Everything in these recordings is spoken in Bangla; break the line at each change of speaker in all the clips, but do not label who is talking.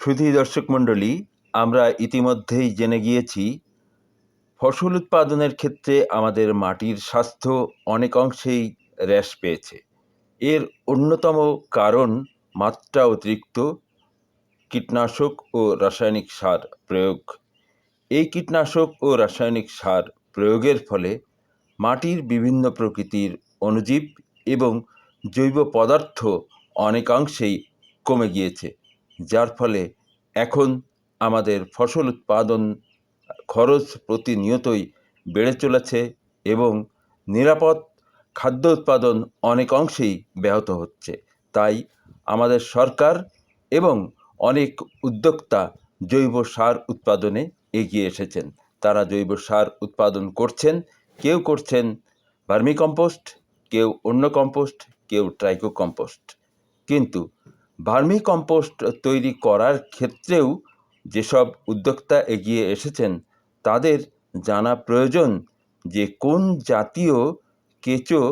সুধী দর্শক মণ্ডলী, আমরা ইতিমধ্যেই জেনে গিয়েছি, ফসল উৎপাদনের ক্ষেত্রে আমাদের মাটির স্বাস্থ্য অনেক অংশেই হ্রাস পেয়েছে। এর অন্যতম কারণ মাত্রা অতিরিক্ত, কীটনাশক ও রাসায়নিক সার প্রয়োগ। এই কীটনাশক ও রাসায়নিক সার প্রয়োগের ফলে মাটির বিভিন্ন প্রকৃতির অণুজীব এবং জৈব পদার্থ অনেকাংশেই কমে গিয়েছে। যার ফলে এখন আমাদের ফসল উৎপাদন খরচ প্রতিনিয়তই বেড়ে চলেছে এবং নিরাপদ খাদ্য উৎপাদন অনেক অংশেই ব্যাহত হচ্ছে। তাই আমাদের সরকার এবং অনেক উদ্যোক্তা জৈব সার উৎপাদনে এগিয়ে এসেছেন। তারা জৈব সার উৎপাদন করছেন, কেউ করছেন ভার্মি কম্পোস্ট কেউ অন্য কম্পোস্ট কেউ ট্রাইকো কম্পোস্ট কিন্তু ভার্মি কম্পোস্ট তৈরি করার ক্ষেত্রেও যেসব উদ্যোক্তা এগিয়ে এসেছেন, তাদের জানা প্রয়োজন যে কোন জাতীয় কেঁচো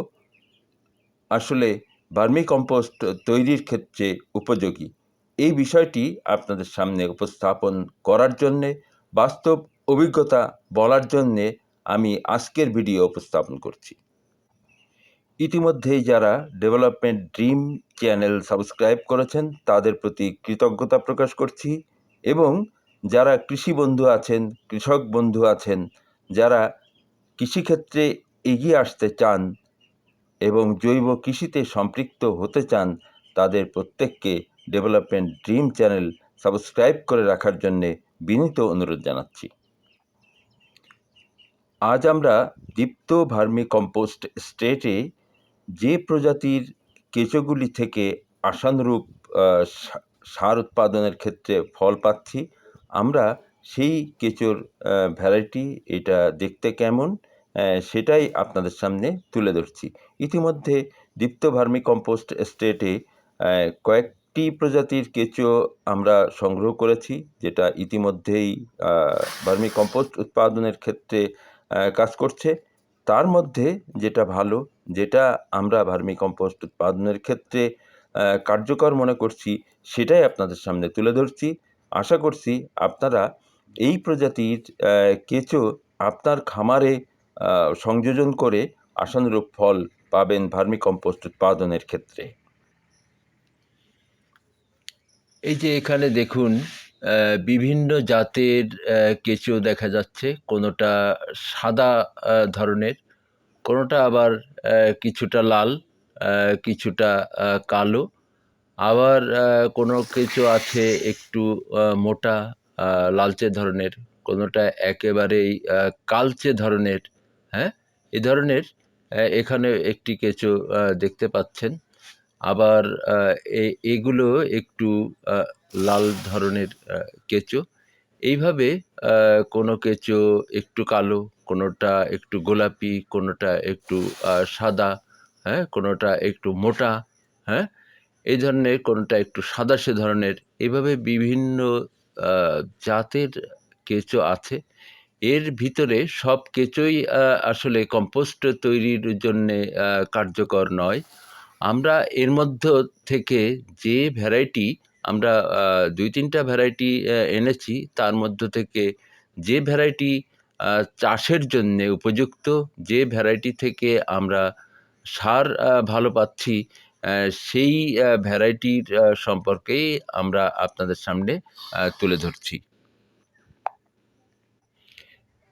আসলে ভার্মি কম্পোস্ট তৈরির ক্ষেত্রে উপযোগী। এই বিষয়টি আপনাদের সামনে উপস্থাপন করার জন্যে, বাস্তব অভিজ্ঞতা বলার জন্যে আমি আজকের ভিডিও উপস্থাপন করছি। ইতিমধ্যেই যারা ডেভেলপমেন্ট ড্রিম চ্যানেল সাবস্ক্রাইব করেছেন, তাদের প্রতি কৃতজ্ঞতা প্রকাশ করছি এবং যারা কৃষি বন্ধু আছেন, কৃষক বন্ধু আছেন, যারা কৃষিক্ষেত্রে এগিয়ে আসতে চান এবং জৈব কৃষিতে সম্পৃক্ত হতে চান, তাদের প্রত্যেককে ডেভেলপমেন্ট ড্রিম চ্যানেল সাবস্ক্রাইব করে রাখার জন্যে বিনীত অনুরোধ জানাচ্ছি। আজ আমরা দীপ্ত ভার্মি কম্পোস্ট স্টেটে যে প্রজাতির কেঁচোগুলি থেকে আশানুরূপ সার উৎপাদনের ক্ষেত্রে ফল পাচ্ছি, আমরা সেই কেঁচোর ভ্যারাইটি এটা দেখতে কেমন সেটাই আপনাদের সামনে তুলে ধরছি। ইতিমধ্যে দীপ্ত ভার্মি কম্পোস্ট স্টেটে কয়েকটি প্রজাতির কেঁচো আমরা সংগ্রহ করেছি, যেটা ইতিমধ্যেই ভার্মি কম্পোস্ট উৎপাদনের ক্ষেত্রে কাজ করছে। তার মধ্যে যেটা ভালো, যেটা আমরা ভার্মি কম্পোস্ট উৎপাদনের ক্ষেত্রে কার্যকর মনে করছি, সেটাই আপনাদের সামনে তুলে ধরছি। আশা করছি আপনারা এই প্রজাতির কেঁচো আপনার খামারে সংযোজন করে আশানুরূপ ফল পাবেন ভার্মি কম্পোস্ট উৎপাদনের ক্ষেত্রে। এই যে এখানে দেখুন বিভিন্ন জাতের কেঁচো দেখা যাচ্ছে। কোনোটা সাদা ধরনের, কোনোটা আবার কিছুটা লাল কিছুটা কালো। আবার কোনো কেঁচো আছে একটু মোটা লালচে ধরনের, কোনোটা একেবারেই কালচে ধরনের হ্যাঁ? এ ধরনের এখানে একটি কেঁচো দেখতে পাচ্ছেন। আবার এগুলো একটু লাল ধরনের কেঁচো। এইভাবে কোনো কেঁচো একটু কালো, কোনোটা একটু গোলাপি, কোনোটা একটু সাদা হ্যাঁ কোনোটা একটু মোটা হ্যাঁ এই ধরনের কোনোটা একটু সাদাসে ধরনের, এভাবে বিভিন্ন জাতের কেঁচো আছে। এর ভিতরে সব কেঁচোই আসলে কম্পোস্ট তৈরির জন্যে কার্যকর নয়। আমরা এর মধ্য থেকে যে ভ্যারাইটি আমরা দুই তিনটা ভ্যারাইটি এনেছি, তার মধ্য থেকে যে ভ্যারাইটি চাষের জন্যে উপযুক্ত, যে ভ্যারাইটি থেকে আমরা সার ভালো পাচ্ছি সেই ভ্যারাইটির সম্পর্কেই আমরা আপনাদের সামনে তুলে ধরছি।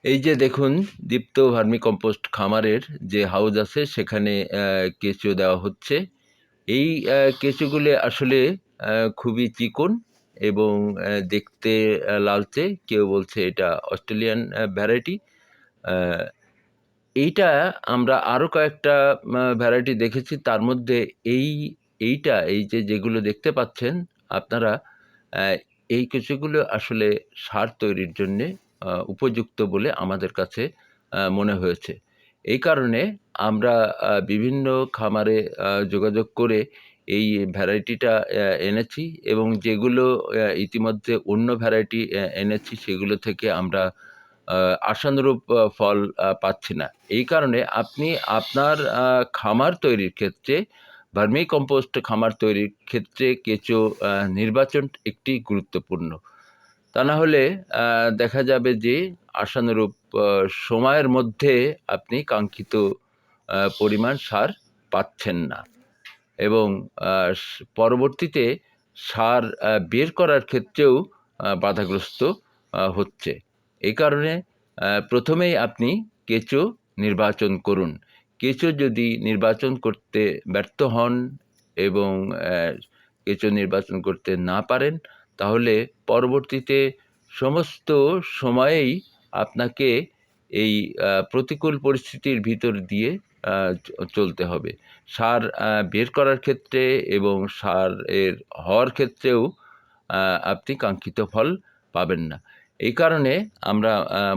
এই যে দেখুন, দীপ্ত ভার্মি কম্পোস্ট খামারের যে হাউস আছে, সেখানে কেঁচো দেওয়া হচ্ছে। এই কেঁচোগুলি আসলে খুবই চিকন এবং দেখতে লালচে। কেউ বলছে এটা অস্ট্রেলিয়ান ভ্যারাইটি। এইটা আমরা আরও কয়েকটা ভ্যারাইটি দেখেছি। তার মধ্যে এই, এইটা, এই যে যেগুলো দেখতে পাচ্ছেন আপনারা এই কিছুগুলো আসলে সার তৈরির জন্যে উপযুক্ত বলে আমাদের কাছে মনে হয়েছে। এই কারণে আমরা বিভিন্ন খামারে যোগাযোগ করে এই ভ্যারাইটিটা এনেছি এবং যেগুলো ইতিমধ্যে অন্য ভ্যারাইটি এনেছি সেগুলো থেকে আমরা আশানুরূপ ফল পাচ্ছি না। এই কারণে আপনি আপনার খামার তৈরির ক্ষেত্রে, ভার্মি কম্পোস্ট খামার তৈরির ক্ষেত্রে কেঁচো নির্বাচন একটি গুরুত্বপূর্ণ। তা না হলে দেখা যাবে যে আশানুরূপ সময়ের মধ্যে আপনি কাঙ্ক্ষিত পরিমাণ সার পাচ্ছেন না। এবং পরবর্তীতে সার বের করার ক্ষেত্রেও বাধাগ্রস্ত হচ্ছে। এই কারণে প্রথমেই আপনি কেঁচো নির্বাচন করুন। কেঁচো যদি নির্বাচন করতে ব্যর্থ হন এবং কেঁচো নির্বাচন করতে না পারেন তাহলে পরবর্তীতে সমস্ত সময়েই আপনাকে এই প্রতিকূল পরিস্থিতির ভিতর দিয়ে চলতে হবে। সার বের করার ক্ষেত্রে এবং সার এর হওয়ার ক্ষেত্রেও আপনি কাঙ্ক্ষিত ফল পাবেন না। এই কারণে আমরা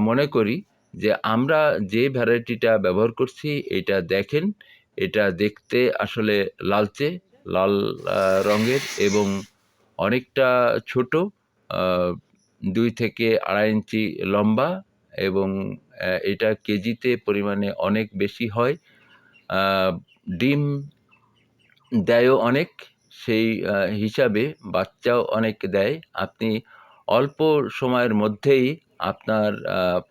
মনে করি যে আমরা যে ভ্যারাইটিটা ব্যবহার করছি, এটা দেখেন, এটা দেখতে আসলে লালচে, লাল রঙের এবং অনেকটা ছোট দুই থেকে আড়াই ইঞ্চি লম্বা এবং এটা কেজিতে পরিমাণে অনেক বেশি হয়। ডিম দেয়ও অনেক, সেই হিসাবে বাচ্চাও অনেক দেয়। আপনি অল্প সময়ের মধ্যেই আপনার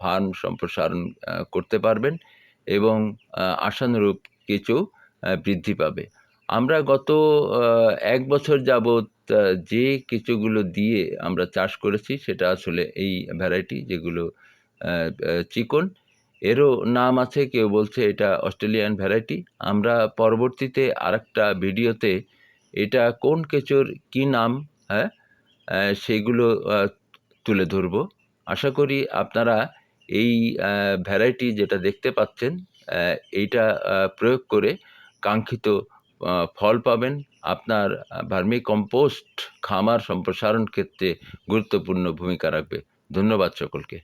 ফার্ম সম্প্রসারণ করতে পারবেন এবং আশানুরূপ কিছু বৃদ্ধি পাবে। আমরা গত এক বছর যাবৎ আহ, যে কিছুগুলো দিয়ে আমরা চাষ করেছি সেটা আসলে এই ভ্যারাইটি যেগুলো চিকন এরও নাম আছে কেউ বলছে এটা অস্ট্রেলিয়ান ভ্যারাইটি আমরা পরবর্তীতে আরেকটা ভিডিওতে এটা কোন কেঁচোর কি নাম হ্যাঁ সেগুলো তুলে ধরব। আশা করি আপনারা এই ভ্যারাইটি যেটা দেখতে পাচ্ছেন এইটা প্রয়োগ করে কাঙ্ক্ষিত ফল পাবেন। আপনার ভার্মি কম্পোস্ট খামার সম্প্রসারণ ক্ষেত্রে গুরুত্বপূর্ণ ভূমিকা রাখবে। ধন্যবাদ সকলকে।